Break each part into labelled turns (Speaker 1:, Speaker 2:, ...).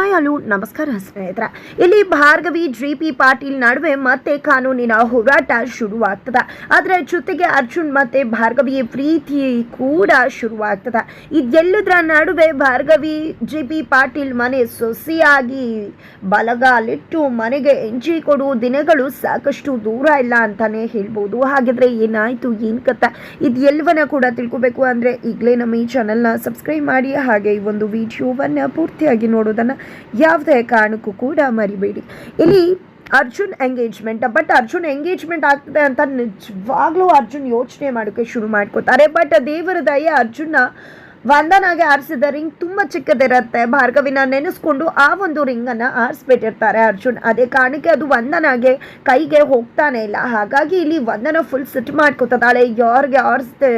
Speaker 1: Hello ನಮಸ್ಕಾರ ಸ್ನೇಹಿತರೆ. ಇಲ್ಲಿ ಭಾರ್ಗವಿ ಜಿ ಪಿ ಪಾಟೀಲ್ ನಡುವೆ ಮತ್ತೆ ಕಾನೂನಿನ ಹೋರಾಟ ಶುರುವಾಗ್ತದ. ಅದರ ಜೊತೆಗೆ ಅರ್ಜುನ್ ಮತ್ತೆ ಭಾರ್ಗವಿ ಪ್ರೀತಿ ಕೂಡ ಶುರುವಾಗ್ತದ. ಇದೆಲ್ಲದರ ನಡುವೆ ಭಾರ್ಗವಿ ಜಿ ಪಿ ಪಾಟೀಲ್ ಮನೆ ಸೊಸೆಯಾಗಿ ಬಲಗಾಲಿಟ್ಟು ಮನೆಗೆ ಎಂಜಿ ಕೊಡುವ ದಿನಗಳು ಸಾಕಷ್ಟು ದೂರ ಇಲ್ಲ ಅಂತಾನೆ ಹೇಳ್ಬೋದು. ಹಾಗಿದ್ರೆ ಏನಾಯ್ತು, ಏನ್ ಕತೆ? ಇದೆಲ್ಲವನ್ನ ಕೂಡ ತಿಳ್ಕೊಬೇಕು ಅಂದ್ರೆ ಈಗಲೇ ನಮ್ಮ ಈ ಚಾನೆಲ್ನ ಸಬ್ಸ್ಕ್ರೈಬ್ ಮಾಡಿ. ಹಾಗೆ ಈ ಒಂದು ವಿಡಿಯೋವನ್ನ ಪೂರ್ತಿಯಾಗಿ ನೋಡೋದನ್ನ ಯಾವುದೇ ಕಾರಣಕ್ಕೂ ಕೂಡ ಮರಿಬೇಡಿ. ಇಲ್ಲಿ Arjun engagement but Arjun engagement ಆಗ್ತದೆ ಅಂತ ನಿಜವಾಗ್ಲೂ ಅರ್ಜುನ್ ಯೋಚನೆ ಮಾಡೋಕೆ ಶುರು ಮಾಡ್ಕೋತಾರೆ. ಬಟ್ ದೇವರ ದಯ ಅರ್ಜುನ್ನ ವಂದನಾಗೆ ಆರಿಸಿದ ರಿಂಗ್ ತುಂಬ ಚಿಕ್ಕದಿರುತ್ತೆ. ಭಾರ್ಗವಿನ ನೆನೆಸ್ಕೊಂಡು ಆ ಒಂದು ರಿಂಗನ್ನು ಆರಿಸ್ಬಿಟ್ಟಿರ್ತಾರೆ ಅರ್ಜುನ್. ಅದೇ ಕಾರಣಕ್ಕೆ ಅದು ವಂದನಾಗೆ ಕೈಗೆ ಹೋಗ್ತಾನೆ ಇಲ್ಲ. ಹಾಗಾಗಿ ಇಲ್ಲಿ ವಂದನ ಫುಲ್ ಸಿಟ್ ಮಾಡ್ಕೊತದಾಳೆ. ಯಾರಿಗೆ ಆರಿಸ್ದೆ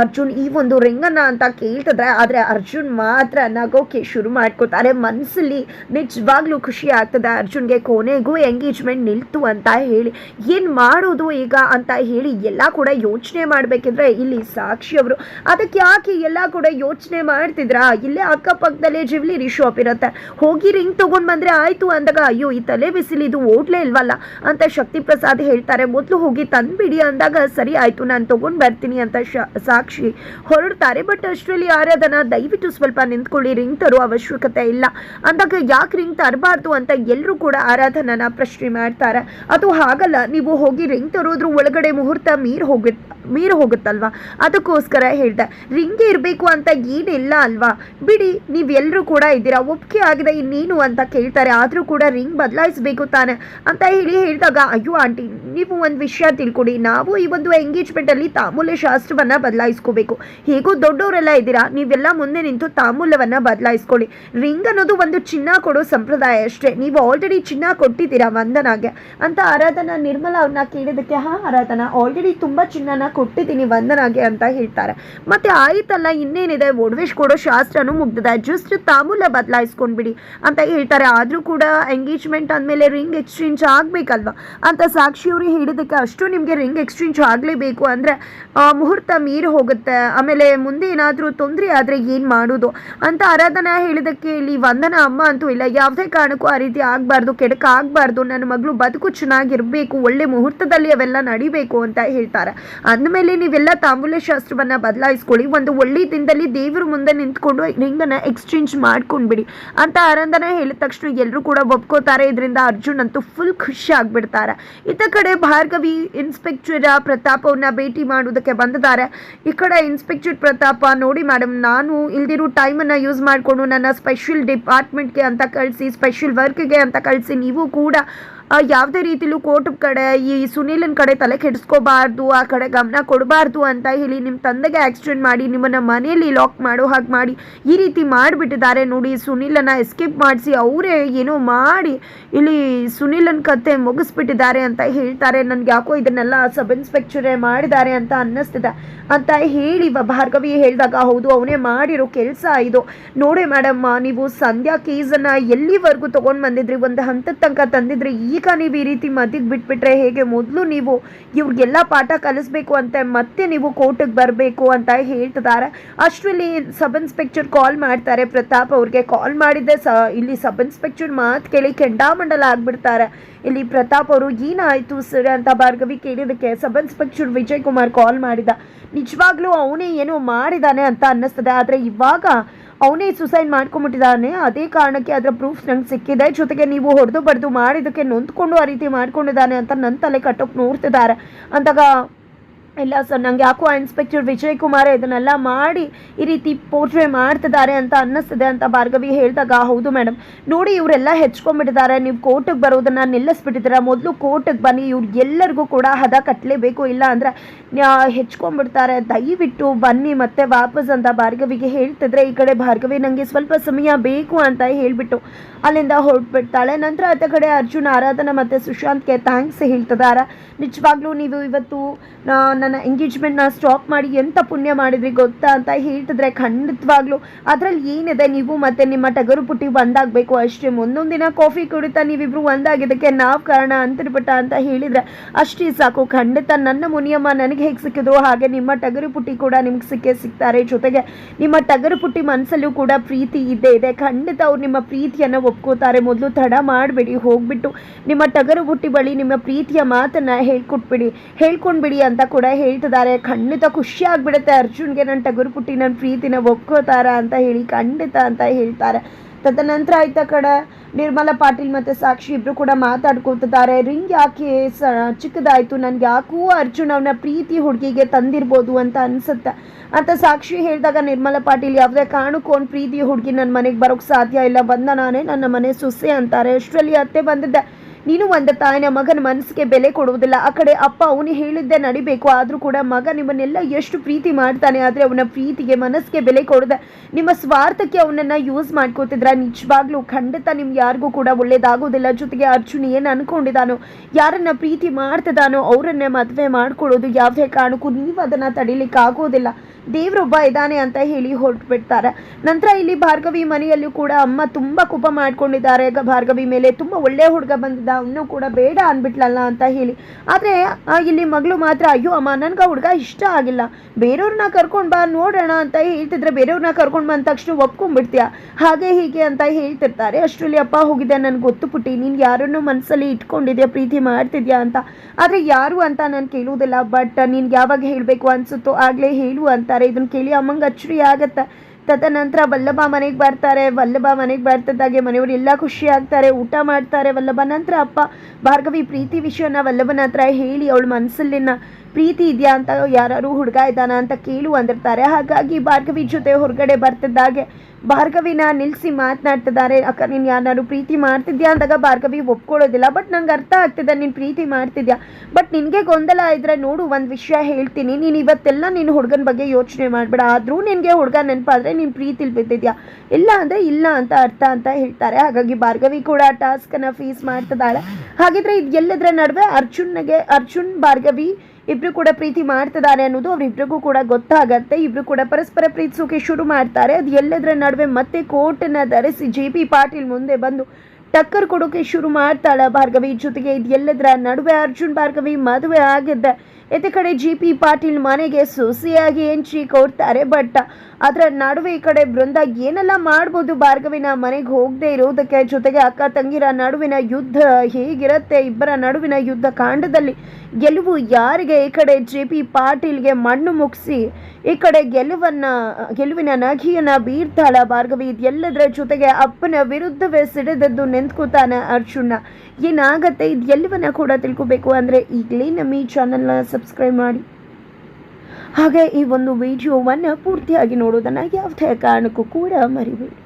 Speaker 1: ಅರ್ಜುನ್ ಈ ಒಂದು ರಿಂಗನ್ನು ಅಂತ ಕೇಳ್ತಿದ್ರೆ ಆದರೆ ಅರ್ಜುನ್ ಮಾತ್ರ ನಗೋಕೆ ಶುರು ಮಾಡ್ಕೋತಾರೆ. ಮನಸ್ಸಲ್ಲಿ ನಿಜವಾಗ್ಲೂ ಖುಷಿ ಆಗ್ತದೆ ಅರ್ಜುನ್ಗೆ. ಕೊನೆಗೂ ಎಂಗೇಜ್ಮೆಂಟ್ ನಿಲ್ತು ಅಂತ ಹೇಳಿ. ಏನು ಮಾಡೋದು ಈಗ ಅಂತ ಹೇಳಿ ಎಲ್ಲ ಕೂಡ ಯೋಚನೆ ಮಾಡಬೇಕಿದ್ರೆ ಇಲ್ಲಿ ಸಾಕ್ಷಿ ಅವರು. ಅದಕ್ಕೆ ಯಾಕೆ ಎಲ್ಲ ಕೂಡ ಯೋಚನೆ ಮಾಡ್ತಿದ್ರಾ? ಇಲ್ಲೇ ಅಕ್ಕಪಕ್ಕದಲ್ಲೇ ಜ್ಯುವೆಲರಿ ಶಾಪ್ ಇರುತ್ತೆ. ಹೋಗಿ ರಿಂಗ್ ತಗೊಂಡ್ ಬಂದ್ರೆ ಆಯ್ತು ಅಂದಾಗ, ಅಯ್ಯೋ, ಈ ತಲೆ ಬಿಸಿಲು ಇದು ಓಡ್ಲೇ ಇಲ್ವಲ್ಲ? ಅಂತ ಶಕ್ತಿ ಪ್ರಸಾದ್ ಹೇಳ್ತಾರೆ. ಮೊದಲು ಹೋಗಿ ತಂದ್ಬಿಡಿ ಅಂದಾಗ, ಸರಿ ಆಯ್ತು, ನಾನು ತಗೊಂಡ್ ಬರ್ತೀನಿ ಅಂತ ಸಾಕ್ಷಿ ಹೊರಡ್ತಾರೆ. ಬಟ್ ಅಷ್ಟರಲ್ಲಿ ಆರಾಧನ ದಯವಿಟ್ಟು ಸ್ವಲ್ಪ ನಿಂತ್ಕೊಳ್ಳಿ, ರಿಂಗ್ ತರೋ ಅವಶ್ಯಕತೆ ಇಲ್ಲ. ಅಂದಾಗ ಯಾಕೆ ರಿಂಗ್ ತರಬಾರ್ದು ಅಂತ ಎಲ್ಲರೂ ಕೂಡ ಆರಾಧನನ ಪ್ರಶ್ನೆ ಮಾಡ್ತಾರೆ. ಅದು ಹಾಗಲ್ಲ, ನೀವು ಹೋಗಿ ರಿಂಗ್ ತರೋದ್ರ ಒಳಗಡೆ ಮುಹೂರ್ತ ಮೀರ್ ಹೋಗುತ್ತೆ ಮೀರ್ ಹೋಗುತ್ತಲ್ವಾ? ಅದಕ್ಕೋಸ್ಕರ ಹೇಳ್ದೆ, ರಿಂಗ್ ಇರಬೇಕು ಅಂತ ಏನಿಲ್ಲ ಅಲ್ವಾ? ಬಿಡಿ ನೀವೆಲ್ಲರೂ ಕೂಡ ಇದ್ದೀರಾ? ಒಪ್ಪಿಗೆ ಆಗಿದೆ ಇನ್ನೇನು ಅಂತ ಕೇಳ್ತಾರೆ. ಆದರೂ ಕೂಡ ರಿಂಗ್ ಬದಲಾಯಿಸಬೇಕು ತಾನೆ ಅಂತ ಹೇಳಿ ಹೇಳಿದಾಗ, ಅಯ್ಯೋ ಆಂಟಿ, ನೀವು ಒಂದು ವಿಷಯ ತಿಳ್ಕೊಡಿ. ನಾವು ಈ ಒಂದು ಎಂಗೇಜ್ಮೆಂಟಲ್ಲಿ ತಾಮೂಲ್ಯ ಶಾಸ್ತ್ರವನ್ನು ಬದಲಾಯಿಸ್ಕೋಬೇಕು. ಹೇಗೂ ದೊಡ್ಡವರೆಲ್ಲ ಇದ್ದೀರಾ? ನೀವೆಲ್ಲ ಮುಂದೆ ನಿಂತು ತಾಮೂಲ್ಯವನ್ನು ಬದಲಾಯಿಸ್ಕೊಳ್ಳಿ. ರಿಂಗ್ ಅನ್ನೋದು ಒಂದು ಚಿನ್ನ ಕೊಡೋ ಸಂಪ್ರದಾಯ ಅಷ್ಟೇ. ನೀವು ಆಲ್ರೆಡಿ ಚಿನ್ನ ಕೊಟ್ಟಿದ್ದೀರಾ, ವಂದನಾಗೆ ಅಂತ ಆರಾಧನಾ ನಿರ್ಮಲ ಅವ್ರನ್ನ ಕೇಳಿದಕ್ಕೆ ಹಾ ಆರಾಧನಾ ಆಲ್ರೆಡಿ ತುಂಬ ಚಿನ್ನನ ಕೊಟ್ಟಿದ್ದೀನಿ, ವಂದನಾಗೆ ಅಂತ ಹೇಳ್ತಾರೆ. ಮತ್ತೆ ಆಯ್ತಲ್ಲ, ಇನ್ನೇನಿದೆ? ಒಡವೆಶ್ ಕೊಡೋ ಶಾಸ್ತ್ರನೂ ಮುಗ್ದಿದೆ. ಜಸ್ಟ್ ತಾಮೂಲ ಬದಲಾಯಿಸ್ಕೊಂಡ್ಬಿಡಿ ಅಂತ ಹೇಳ್ತಾರೆ. ಆದರೂ ಕೂಡ ಎಂಗೇಜ್ಮೆಂಟ್ ಅಂದಮೇಲೆ ರಿಂಗ್ ಎಕ್ಸ್ಚೇಂಜ್ ಆಗಬೇಕಲ್ವಾ? ಅಂತ ಸಾಕ್ಷಿಯವರು ಹೇಳಿದಕ್ಕೆ ಅಷ್ಟು ನಿಮಗೆ ರಿಂಗ್ ಎಕ್ಸ್ಚೇಂಜ್ ಆಗಲೇಬೇಕು ಅಂದರೆ ಮುಹೂರ್ತ ಮೀರಿ ಹೋಗುತ್ತೆ. ಆಮೇಲೆ ಮುಂದೆ ಏನಾದರೂ ತೊಂದರೆ ಆದರೆ ಏನು ಮಾಡೋದು? ಅಂತ ಆರಾಧನಾ ಹೇಳಿದಕ್ಕೆ ಇಲ್ಲಿ, ವಂದನ ಅಮ್ಮ ಅಂತೂ ಇಲ್ಲ. ಯಾವುದೇ ಕಾರಣಕ್ಕೂ ಆ ರೀತಿ ಆಗಬಾರ್ದು, ಕೆಡಕ ಆಗಬಾರ್ದು. ನನ್ನ ಮಗಳು ಬದುಕು ಚೆನ್ನಾಗಿರಬೇಕು, ಒಳ್ಳೆ ಮುಹೂರ್ತದಲ್ಲಿ ಅವೆಲ್ಲ ನಡಿಬೇಕು ಅಂತ ಹೇಳ್ತಾರೆ. ಅಂದಮೇಲೆ ನೀವೆಲ್ಲ ತಾಂಬೂಲ ಶಾಸ್ತ್ರವನ್ನು ಬದಲಾಯಿಸ್ಕೊಳ್ಳಿ. ಒಂದು ಒಳ್ಳೆ ದಿನದಲ್ಲಿ ದೇವರ ಮುಂದೆ ನಿಂತ್ಕೊಂಡು ರಿಂಗನ್ನು ಎಕ್ಸ್ಚೇಂಜ್ ಮಾಡ್ಕೊಂಡ್ಬಿಡಿ ಅಂತ ಆನಂದನ ಹೇಳಿದ ತಕ್ಷಣ ಎಲ್ಲರೂ ಕೂಡ ಒಪ್ಕೋತಾರೆ. ಇದರಿಂದ ಅರ್ಜುನ್ ಅಂತೂ ಫುಲ್ ಖುಷಿ ಆಗಿಬಿಡ್ತಾರೆ. ಇತ್ತ ಕಡೆ ಭಾರ್ಗವಿ ಇನ್ಸ್ಪೆಕ್ಟರ್ ಪ್ರತಾಪ್ ಅವ್ರನ್ನ ಭೇಟಿ ಮಾಡೋದಕ್ಕೆ ಬಂದಿದ್ದಾರೆ. ಈ ಕಡೆ ಇನ್ಸ್ಪೆಕ್ಟರ್ ಪ್ರತಾಪ, ನೋಡಿ ಮೇಡಮ್ ನಾನು ಇಲ್ದಿರೋ ಟೈಮನ್ನು ಯೂಸ್ ಮಾಡಿಕೊಂಡು ನನ್ನ ಸ್ಪೆಷಲ್ ಡಿಪಾರ್ಟ್ಮೆಂಟ್ಗೆ ಅಂತ ಕಳಿಸಿ ಸ್ಪೆಷಲ್ ವರ್ಕ್ಗೆ ಅಂತ ಕಳಿಸಿ, ನೀವು ಕೂಡ ಯಾವುದೇ ರೀತಿಲೂ ಕೋರ್ಟ್ ಕಡೆ, ಈ ಸುನೀಲನ್ ಕಡೆ ತಲೆ ಕೆಡಿಸ್ಕೋಬಾರ್ದು, ಆ ಕಡೆ ಗಮನ ಕೊಡಬಾರ್ದು ಅಂತ ಹೇಳಿ ನಿಮ್ಮ ತಂದೆಗೆ ಆಕ್ಸಿಡೆಂಟ್ ಮಾಡಿ, ನಿಮ್ಮನ್ನ ಮನೆಯಲ್ಲಿ ಲಾಕ್ ಮಾಡೋ ಹಾಗೆ ಮಾಡಿ, ಈ ರೀತಿ ಮಾಡಿಬಿಟ್ಟಿದ್ದಾರೆ ನೋಡಿ, ಸುನೀಲನ್ನು ಎಸ್ಕೇಪ್ ಮಾಡಿಸಿ, ಅವರೇ ಏನೋ ಮಾಡಿ ಇಲ್ಲಿ ಸುನೀಲನ್ ಕತೆ ಮುಗಿಸ್ಬಿಟ್ಟಿದ್ದಾರೆ ಅಂತ ಹೇಳ್ತಾರೆ. ನನಗೆ ಯಾಕೋ ಇದನ್ನೆಲ್ಲ ಸಬ್ ಇನ್ಸ್ಪೆಕ್ಟರೇ ಮಾಡಿದ್ದಾರೆ ಅಂತ ಅನ್ನಿಸ್ತಿದೆ ಅಂತ ಹೇಳಿ ಭಾರ್ಗವಿ ಹೇಳಿದಾಗ, ಹೌದು, ಅವನೇ ಮಾಡಿರೋ ಕೆಲಸ ಇದು. ನೋಡಿ ಮೇಡಮ್ ನೀವು ಸಂಧ್ಯಾ ಕೇಸನ್ನು ಎಲ್ಲಿವರೆಗೂ ತೊಗೊಂಡು ಬಂದಿದ್ರಿ? ಒಂದು ಹಂತದ ತನಕ ತಂದಿದ್ರಿ ಈಗ ನೀವು ಈ ರೀತಿ ಮದ್ದಿಗೆ ಬಿಟ್ಬಿಟ್ರೆ ಹೇಗೆ? ಮೊದಲು ನೀವು ಇವ್ರಿಗೆಲ್ಲ ಪಾಠ ಕಲಿಸ್ಬೇಕು ಅಂತ ಮತ್ತೆ ನೀವು ಕೋರ್ಟಿಗೆ ಬರಬೇಕು ಅಂತ ಹೇಳ್ತಿದ್ದಾರೆ. ಅಷ್ಟರಲ್ಲಿ ಸಬ್ ಇನ್ಸ್ಪೆಕ್ಟರ್ ಕಾಲ್ ಮಾಡ್ತಾರೆ. ಪ್ರತಾಪ್ ಅವ್ರಿಗೆ ಕಾಲ್ ಮಾಡಿದ್ದೆ. ಸ, ಇಲ್ಲಿ ಸಬ್ ಇನ್ಸ್ಪೆಕ್ಟರ್ ಮಾತು ಕೇಳಿ ಕೆಂಡಾಮಂಡಲ ಆಗಿಬಿಡ್ತಾರೆ. ಇಲ್ಲಿ ಪ್ರತಾಪ್ ಅವರು, ಏನಾಯಿತು ಸರ್? ಅಂತ Bhargavi ಕೇಳಿದಕ್ಕೆ sub inspector Vijay Kumar call ಮಾಡಿದ. ನಿಜವಾಗ್ಲೂ ಅವನೇ ಏನೋ ಮಾಡಿದಾನೆ ಅಂತ ಅನ್ನಿಸ್ತದೆ. ಆದರೆ ಇವಾಗ ಅವನೇ ಸುಸೈಡ್ ಮಾಡ್ಕೊಂಬಿಟ್ಟಿದ್ದಾನೆ ಅದೇ ಕಾರಣಕ್ಕೆ ಅದರ ಪ್ರೂಫ್ಸ್ ನಂಗೆ ಸಿಕ್ಕಿದೆ. ಜೊತೆಗೆ ನೀವು ಹೊಡೆದು ಬಡ್ದು ಮಾಡಿದ್ದಕ್ಕೆ ನೊಂದ್ಕೊಂಡು ಆ ರೀತಿ ಮಾಡ್ಕೊಂಡಿದ್ದಾನೆ ಅಂತ ನನ್ನ ತಲೆ ಕಟ್ಟೋಕೆ ನೋಡ್ತಿದ್ದಾರೆ. ಅಂದಾಗ ಇಲ್ಲ ಸರ್, ನಂಗೆ ಯಾಕೋ ಇನ್ಸ್ಪೆಕ್ಟರ್ ವಿಜಯ್ ಕುಮಾರ್ ಇದನ್ನೆಲ್ಲ ಮಾಡಿ ಈ ರೀತಿ ಪೋರ್ಟ್ರೇ ಮಾಡ್ತಿದ್ದಾರೆ ಅಂತ ಅನ್ನಿಸ್ತಿದೆ ಅಂತ ಭಾರ್ಗವಿ ಹೇಳಿದಾಗ, ಹೌದು ಮೇಡಮ್ ನೋಡಿ, ಇವರೆಲ್ಲ ಹೆಚ್ಕೊಂಡ್ಬಿಟ್ಟಿದ್ದಾರೆ. ನೀವು ಕೋರ್ಟಿಗೆ ಬರೋದನ್ನ ನಿಲ್ಲಿಸ್ಬಿಟ್ಟಿದ್ದೀರಾ. ಮೊದಲು ಕೋರ್ಟಿಗೆ ಬನ್ನಿ. ಇವ್ರು ಎಲ್ಲರಿಗೂ ಕೂಡ ಹದ ಕಟ್ಟಲೇಬೇಕು ಇಲ್ಲ ಅಂದರೆ ಹೆಚ್ಕೊಂಡ್ಬಿಡ್ತಾರೆ. ದಯವಿಟ್ಟು ಬನ್ನಿ ಮತ್ತೆ ವಾಪಸ್ ಅಂತ ಭಾರ್ಗವಿಗೆ ಹೇಳ್ತಿದ್ರೆ. ಈ ಕಡೆ ಭಾರ್ಗವಿ ನನಗೆ ಸ್ವಲ್ಪ ಸಮಯ ಬೇಕು ಅಂತ ಹೇಳಿಬಿಟ್ಟು ಅಲ್ಲಿಂದ ಹೊರಟ್ಬಿಡ್ತಾಳೆ. ನಂತರ ಆತ ಕಡೆ ಅರ್ಜುನ್ ಆರಾಧನಾ ಮತ್ತು ಸುಶಾಂತ್ಗೆ ಥ್ಯಾಂಕ್ಸ್ ಹೇಳ್ತಿದ್ದಾರೆ ನಿಜವಾಗ್ಲೂ ನೀವು ಇವತ್ತು ನನ್ನ ನನ್ನ ಎಂಗೇಜ್ಮೆಂಟ್ನ ಸ್ಟಾಪ್ ಮಾಡಿ ಎಂಥ ಪುಣ್ಯ ಮಾಡಿದ್ರಿ ಗೊತ್ತಾ ಅಂತ ಹೇಳ್ತಿದ್ರೆ ಖಂಡಿತವಾಗ್ಲೂ. ಅದರಲ್ಲಿ ಏನಿದೆ? ನೀವು ಮತ್ತೆ ನಿಮ್ಮ ಟಗರು ಪುಟ್ಟಿ ಒಂದಾಗಬೇಕು. ಅಷ್ಟೇ ಮುಂದೊಂದು ದಿನ ಕಾಫಿ ಕುಡಿತಾ ನೀವಿಬ್ರು ಒಂದಾಗಿದ್ದಕ್ಕೆ ನಾವು ಕಾರಣ ಅಂತರ್ಬಿಟ್ಟ ಅಂತ ಹೇಳಿದ್ರೆ ಅಷ್ಟೇ ಸಾಕು. ಖಂಡಿತ ನನ್ನ ಮುನಿಯಮ್ಮ ನನಗೆ ಹೇಗೆ ಸಿಕ್ಕಿದ್ರು ಹಾಗೆ ನಿಮ್ಮ ಟಗರು ಪುಟ್ಟಿ ಕೂಡ ನಿಮ್ಗೆ ಸಿಕ್ಕೇ ಸಿಗ್ತಾರೆ ಜೊತೆಗೆ ನಿಮ್ಮ ಟಗರು ಪುಟ್ಟಿ ಮನಸ್ಸಲ್ಲೂ ಕೂಡ ಪ್ರೀತಿ ಇದ್ದೇ ಇದೆ. ಖಂಡಿತ ಅವ್ರು ನಿಮ್ಮ ಪ್ರೀತಿಯನ್ನು ಒಪ್ಕೋತಾರೆ. ಮೊದಲು ತಡ ಮಾಡಬೇಡಿ, ಹೋಗ್ಬಿಟ್ಟು ನಿಮ್ಮ ಟಗರು ಪುಟ್ಟಿ ಬಳಿ ನಿಮ್ಮ ಪ್ರೀತಿಯ ಮಾತನ್ನು ಹೇಳ್ಕೊಟ್ಬಿಡಿ. ಹೇಳ್ಕೊಂಡ್ಬಿಡಿ ಅಂತ ಕೂಡ ಹೇಳ್ತಿದ್ದಾರೆ. ಖಂಡಿತ ಖುಷಿ ಆಗ್ಬಿಡುತ್ತೆ. ಅರ್ಜುನ್ಗೆ ನನ್ನ ಟಗರು ಪುಟ್ಟಿ ನನ್ನ ಪ್ರೀತಿನ ಒಪ್ಕೋತಾರ ಅಂತ ಹೇಳಿ ಖಂಡಿತ ಅಂತ ಹೇಳ್ತಾರೆ. ತದನಂತರ ಆಯ್ತಾ ಕಡೆ ನಿರ್ಮಲಾ ಪಾಟೀಲ್ ಮತ್ತು ಸಾಕ್ಷಿ ಇಬ್ಬರು ಕೂಡ ಮಾತಾಡ್ಕೊತಿದ್ದಾರೆ ರಿಂಗ್ ಯಾಕೆ ಸ, ಚಿಕ್ಕದಾಯಿತು? ನನಗೆ ಯಾಕೂ ಅರ್ಜುನ್ ಅವನ ಪ್ರೀತಿ ಹುಡುಗಿಗೆ ತಂದಿರ್ಬೋದು ಅಂತ ಅನಿಸುತ್ತೆ. ಅಂತ ಸಾಕ್ಷಿ ಹೇಳಿದಾಗ ನಿರ್ಮಲಾ ಪಾಟೀಲ್, ಯಾವುದೇ ಕಾರಣಕ್ಕೂ ಅವ್ನು ಪ್ರೀತಿ ಹುಡುಗಿ ನನ್ನ ಮನೆಗೆ ಬರೋಕ್ಕೆ ಸಾಧ್ಯ ಇಲ್ಲ. ಬಂದ ನಾನೇ ನನ್ನ ಮನೆ ಸೊಸೆ ಅಂತಾರೆ. ಅಷ್ಟರಲ್ಲಿ ಅತ್ತೆ ಬಂದಿದ್ದೆ. ನೀನು ಒಂದು ತಾಯಿನ ಮಗನ ಮನಸ್ಸಿಗೆ ಬೆಲೆ ಕೊಡುವುದಿಲ್ಲ. ಆ ಕಡೆ ಅಪ್ಪ ಅವನು ಹೇಳಿದ್ದೆ ನಡಿಬೇಕು. ಆದರೂ ಕೂಡ ಮಗ ನಿಮ್ಮನ್ನೆಲ್ಲ ಎಷ್ಟು ಪ್ರೀತಿ ಮಾಡ್ತಾನೆ, ಆದರೆ ಅವನ ಪ್ರೀತಿಗೆ ಮನಸ್ಸಿಗೆ ಬೆಲೆ ಕೊಡದೆ ನಿಮ್ಮ ಸ್ವಾರ್ಥಕ್ಕೆ ಅವನನ್ನು ಯೂಸ್ ಮಾಡ್ಕೋತಿದ್ರ. ನಿಜವಾಗ್ಲೂ ಖಂಡಿತ ನಿಮ್ಗೆ ಯಾರಿಗೂ ಕೂಡ ಒಳ್ಳೇದಾಗೋದಿಲ್ಲ ಜೊತೆಗೆ ಅರ್ಜುನ್ ಏನು ಅನ್ಕೊಂಡಿದ್ದಾನೋ ಯಾರನ್ನ ಪ್ರೀತಿ ಮಾಡ್ತಿದ್ದಾನೋ ಅವರನ್ನೇ ಮದುವೆ ಮಾಡ್ಕೊಳ್ಳೋದು ಯಾವುದೇ ಕಾರಣಕ್ಕೂ ನೀವು ಅದನ್ನು ತಡಿಲಿಕ್ಕೆ ಆಗೋದಿಲ್ಲ ದೇವ್ರೊಬ್ಬ ಇದ್ದಾನೆ ಅಂತ ಹೇಳಿ ಹೊರಟುಬಿಡ್ತಾರೆ. ನಂತರ ಇಲ್ಲಿ ಭಾರ್ಗವಿ ಮನೆಯಲ್ಲೂ ಕೂಡ ಅಮ್ಮ ತುಂಬ ಕೋಪ ಮಾಡ್ಕೊಂಡಿದ್ದಾರೆ. ಭಾರ್ಗವಿ ಮೇಲೆ ತುಂಬ ಒಳ್ಳೆ ಹುಡುಗ ಬಂದಿದ್ದ, ಅವನು ಕೂಡ ಬೇಡ ಅಂದ್ಬಿಟ್ಲಲ್ಲ ಅಂತ ಹೇಳಿ. ಆದರೆ ಇಲ್ಲಿ ಮಗಳು ಮಾತ್ರ, ಅಯ್ಯೋ ಅಮ್ಮ, ನನಗೆ ಹುಡುಗ ಇಷ್ಟ ಆಗಿಲ್ಲ. ಬೇರೆಯವ್ರನ್ನ ಕರ್ಕೊಂಡು ಬಾ, ನೋಡೋಣ ಅಂತ ಹೇಳ್ತಿದ್ರೆ ಬೇರೆಯವ್ರನ್ನ ಕರ್ಕೊಂಡು ಬಂದ ತಕ್ಷಣ ಒಪ್ಕೊಂಡ್ಬಿಡ್ತೀಯ? ಹಾಗೆ ಹೀಗೆ ಅಂತ ಹೇಳ್ತಿರ್ತಾರೆ. ಅಷ್ಟರಲ್ಲಿ ಅಪ್ಪ ಹೋಗಿದೆ, ನನಗೆ ಗೊತ್ತು ಪುಟ್ಟಿ. ನೀನು ಯಾರನ್ನು ಮನಸ್ಸಲ್ಲಿ ಇಟ್ಕೊಂಡಿದ್ಯಾ, ಪ್ರೀತಿ ಮಾಡ್ತಿದ್ಯಾ ಅಂತ. ಆದರೆ ಯಾರು ಅಂತ ನಾನು ಕೇಳುವುದಿಲ್ಲ, ಬಟ್ ನಿನ್ಗೆ ಯಾವಾಗ ಹೇಳಬೇಕು ಅನ್ಸುತ್ತೋ ಆಗಲೇ ಹೇಳು ಅಂತಾರೆ ಇದನ್ನು ಕೇಳಿ ಅಮ್ಮಂಗೆ ಅಚ್ಚರಿ ಆಗತ್ತೆ. ತದನಂತರ ವಲ್ಲಭ ಮನೆಗೆ ಬರ್ತಾರೆ. ವಲ್ಲಭ ಮನೆಗೆ ಬರ್ತಿದ್ದಾಗೆ ಮನೆಯವರು ಎಲ್ಲ ಖುಷಿ ಆಗ್ತಾರೆ. ಊಟ ಮಾಡ್ತಾರೆ. ವಲ್ಲಭ. ನಂತರ ಅಪ್ಪ ಭಾರ್ಗವಿ, ಪ್ರೀತಿ ವಿಷಯನ ವಲ್ಲಭನ ಹತ್ರ ಹೇಳಿ ಅವಳ ಮನಸ್ಸಲ್ಲಿನ ಪ್ರೀತಿ ಇದೆಯಾ ಅಂತ ಯಾರು ಹುಡುಗ ಇದ್ದಾನ ಅಂತ ಕೇಳು ಅಂದಿರ್ತಾರೆ. ಹಾಗಾಗಿ ಭಾರ್ಗವಿ ಜೊತೆ ಹೊರಗಡೆ ಬರ್ತಿದ್ದಾಗೆ. ಭಾರ್ಗವಿನ ನಿಲ್ಲಿಸಿ ಮಾತನಾಡ್ತಿದ್ದಾರೆ. ಅಕ್ಕ, ನೀನು ಯಾರು ಪ್ರೀತಿ ಮಾಡ್ತಿದ್ಯಾ? ಅಂದಾಗ ಭಾರ್ಗವಿ ಒಪ್ಕೊಳ್ಳೋದಿಲ್ಲ. ಬಟ್ ನಂಗೆ ಅರ್ಥ ಆಗ್ತಿದೆ, ನೀನು ಪ್ರೀತಿ ಮಾಡ್ತಿದ್ಯಾ. ಬಟ್ ನಿನಗೆ ಗೊಂದಲ ಇದ್ರೆ ನೋಡು, ಒಂದು ವಿಷಯ ಹೇಳ್ತೀನಿ. ನೀನು ಇವತ್ತೆಲ್ಲ ನೀನು ಹುಡುಗನ ಬಗ್ಗೆ ಯೋಚನೆ ಮಾಡಬೇಡ. ಆದರೂ ನಿನಗೆ ಹುಡುಗ ನೆನಪಾದ್ರೆ ನೀನು ಪ್ರೀತಿಲಿ ಬಿದ್ದಿದ್ಯಾ? ಇಲ್ಲ ಅಂದರೆ ಇಲ್ಲ ಅಂತ ಅರ್ಥ ಅಂತ ಹೇಳ್ತಾರೆ. ಹಾಗಾಗಿ ಭಾರ್ಗವಿ ಕೂಡ ಟಾಸ್ಕನ್ನು ಫೀಸ್ ಮಾಡ್ತಿದ್ದಾಳೆ. ಹಾಗಿದ್ರೆ ಇದು ಎಲ್ಲದರ ನಡುವೆ? ಅರ್ಜುನ್ಗೆ, ಅರ್ಜುನ್, ಭಾರ್ಗವಿ ಇಬ್ರು ಕೂಡ ಪ್ರೀತಿ ಮಾಡ್ತಿದ್ದಾರೆ ಅನ್ನೋದು ಅವರಿಬ್ರಿಗೂ ಕೂಡ ಗೊತ್ತಾಗತ್ತೆ. ಇಬ್ರು ಕೂಡ ಪರಸ್ಪರ ಪ್ರೀತಿಸೋಕೆ ಶುರು ಮಾಡ್ತಾರೆ. ಅದು ಎಲ್ಲದರ ನಡುವೆ ಮತ್ತೆ ಕೋಟನ್ನ ಧರಿಸಿ ಜೆ ಪಿ ಪಾಟೀಲ್ ಮುಂದೆ ಬಂದು ಟಕ್ಕರ್ ಕೊಡೋಕೆ ಶುರು ಮಾಡ್ತಾಳೆ ಭಾರ್ಗವಿ. ಜೊತೆಗೆ ಇದು ಎಲ್ಲದರ ನಡುವೆ ಅರ್ಜುನ್ ಭಾರ್ಗವಿ ಮದುವೆ ಆಗಿದ್ದೆ ಇತ್ತ ಕಡೆ ಜಿ ಪಿ ಪಾಟೀಲ್ ಮನೆಗೆ ಸೊಸೆಯಾಗಿ ಎಂಟ್ರಿ ಕೊಡ್ತಾರೆ ಬಟ್ ಅದರ ನಡುವೆ ಈ ಕಡೆ ಬೃಂದ ಏನೆಲ್ಲ ಮಾಡ್ಬೋದು? ಭಾರ್ಗವಿನ ಮನೆಗೆ ಹೋಗದೆ ಇರೋದಕ್ಕೆ ಜೊತೆಗೆ ಅಕ್ಕ ತಂಗಿರ ನಡುವಿನ ಯುದ್ಧ ಹೇಗಿರುತ್ತೆ? ಇಬ್ಬರ ನಡುವಿನ ಯುದ್ಧ ಕಾಂಡದಲ್ಲಿ ಗೆಲುವು ಯಾರಿಗೆ? ಈ ಕಡೆ ಜೆ ಪಿ ಪಾಟೀಲ್ಗೆ ಮಣ್ಣು ಮುಗಿಸಿ, ಈ ಕಡೆ ಗೆಲುವನ್ನ, ಗೆಲುವಿನ ನಗಿಯನ್ನ ಬೀರ್ತಾಳ ಭಾರ್ಗವಿ. ಇದೆಲ್ಲದರ ಜೊತೆಗೆ ಅಪ್ಪನ ವಿರುದ್ಧವೇ ಸಿಡಿದದ್ದು ನೆಂದ್ಕೋತಾನೆ ಅರ್ಜುನ. ಏನಾಗತ್ತೆ? ಇದೆಲ್ಲವನ್ನ ಕೂಡ ತಿಳ್ಕೊಬೇಕು. ಅಂದ್ರೆ ಈಗಲೇ ನಮ್ಮ ಈ ಚಾನಲ್ನ ಸಬ್ಸ್ಕ್ರೈಬ್ ಮಾಡಿ. ಹಾಗೆ ಈ ಒಂದು ವಿಡಿಯೋವನ್ನು ಪೂರ್ತಿಯಾಗಿ ನೋಡೋದನ್ನು ಯಾವುದೇ ಕಾರಣಕ್ಕೂ ಕೂಡ ಮರಿಬೇಡಿ.